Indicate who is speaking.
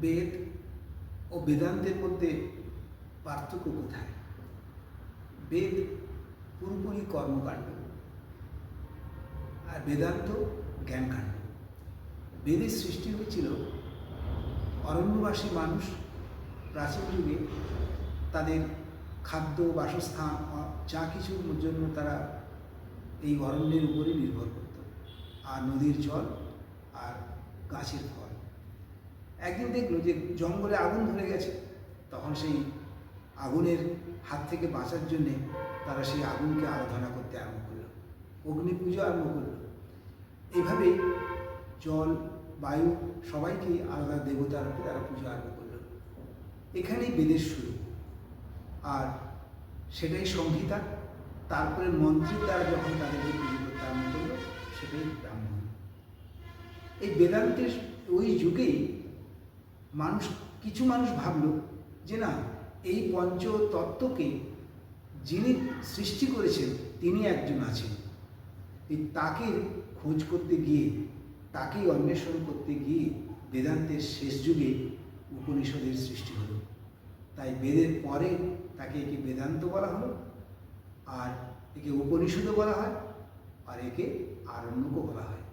Speaker 1: বেদ ও বেদান্তের মধ্যে পার্থক্য কোথায়? বেদ পুরোপুরি কর্মকাণ্ড আর বেদান্ত জ্ঞানকাণ্ড। বেদের সৃষ্টি হয়েছিল অরণ্যবাসী মানুষ প্রাচীন যুগে তাদের খাদ্য, বাসস্থান যা কিছুর জন্য তারা এই অরণ্যের উপরে নির্ভর করত। আর নদীর জল আর গাছের ফল। একদিন দেখল যে জঙ্গলে আগুন ধরে গেছে। তখন সেই আগুনের হাত থেকে বাঁচার জন্যে তারা সেই আগুনকে আরাধনা করতে আরম্ভ করল। অগ্নি পুজো আরম্ভ করল। এইভাবেই জল, বায়ু সবাইকে আলাদা দেবতার তারা পুজো আরম্ভ করল। এখানেই বেদের শুরু। আর সেটাই সংহিতা। তারপরে মন্ত্রের দ্বারা যখন তাদেরকে পুজো করতে আরম্ভ করল, সেটাই ব্রাহ্মণ। এই বেদান্তের ওই যুগেই মানুষ, কিছু মানুষ ভাবল যে না, এই পঞ্চ তত্ত্বকে যিনি সৃষ্টি করেছেন, তিনি একজন আছেন। এই তাকে খোঁজ করতে গিয়ে, তাকেই অন্বেষণ করতে গিয়ে বেদান্তের শেষ যুগে উপনিষদের সৃষ্টি হলো। তাই বেদের পরে তাকে একে বেদান্ত বলা হলো, আর একে উপনিষদও বলা হয়, আর একে আরণ্যকও বলা হয়।